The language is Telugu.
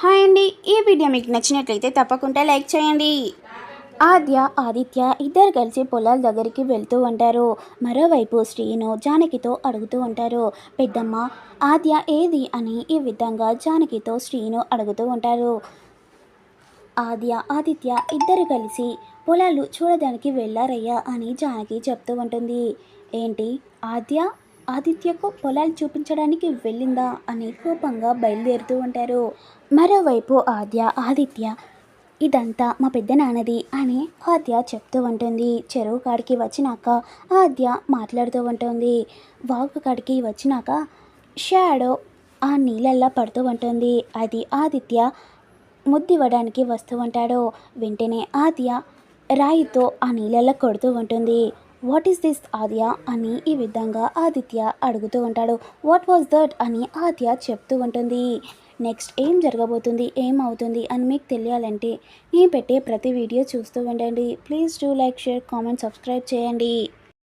హాయ్ అండి. ఈ వీడియో మీకు నచ్చినట్లయితే తప్పకుండా లైక్ చేయండి. ఆద్య ఆదిత్య ఇద్దరు కలిసి పొలాల దగ్గరికి వెళ్తూ ఉంటారు. మరోవైపు శ్రీను జానకితో అడుగుతూ ఉంటారు. పెద్దమ్మ ఆద్య ఏది అని ఈ విధంగా జానకితో శ్రీను అడుగుతూ ఉంటారు. ఆద్య ఆదిత్య ఇద్దరు కలిసి పొలాలు చూడడానికి వెళ్ళారయ్యా అని జానకి చెప్తూ ఉంటుంది. ఏంటి ఆద్య? ఆదిత్యకు పొలాలు చూపించడానికి వెళ్ళిందా అని కోపంగా బయలుదేరుతూ ఉంటారు. మరోవైపు ఆద్య ఆదిత్య ఇదంతా మా పెద్ద నాన్నది అని ఆద్య చెప్తూ ఉంటుంది. చెరువు కాడికి వచ్చినాక ఆద్య మాట్లాడుతూ ఉంటుంది. వాగు కాడికి వచ్చినాక షాడో ఆ నీళ్ళల్లో పడుతూ ఉంటుంది. అది ఆదిత్య ముద్దివ్వడానికి వస్తూ ఉంటాడు. వెంటనే ఆద్య రాయితో ఆ నీళ్ళల్లో కొడుతూ ఉంటుంది. What is this Aadya? అని ఈ విధంగా ఆదిత్య అడుగుతూ ఉంటాడు. వాట్ వాజ్ దట్ అని ఆద్య చెప్తూ ఉంటుంది. నెక్స్ట్ ఏం జరగబోతుంది? ఏం అవుతుంది? అని మీకు తెలియాలంటే నేను పెట్టే ప్రతి వీడియో చూస్తూ ఉండండి. Please do like share comment subscribe చేయండి.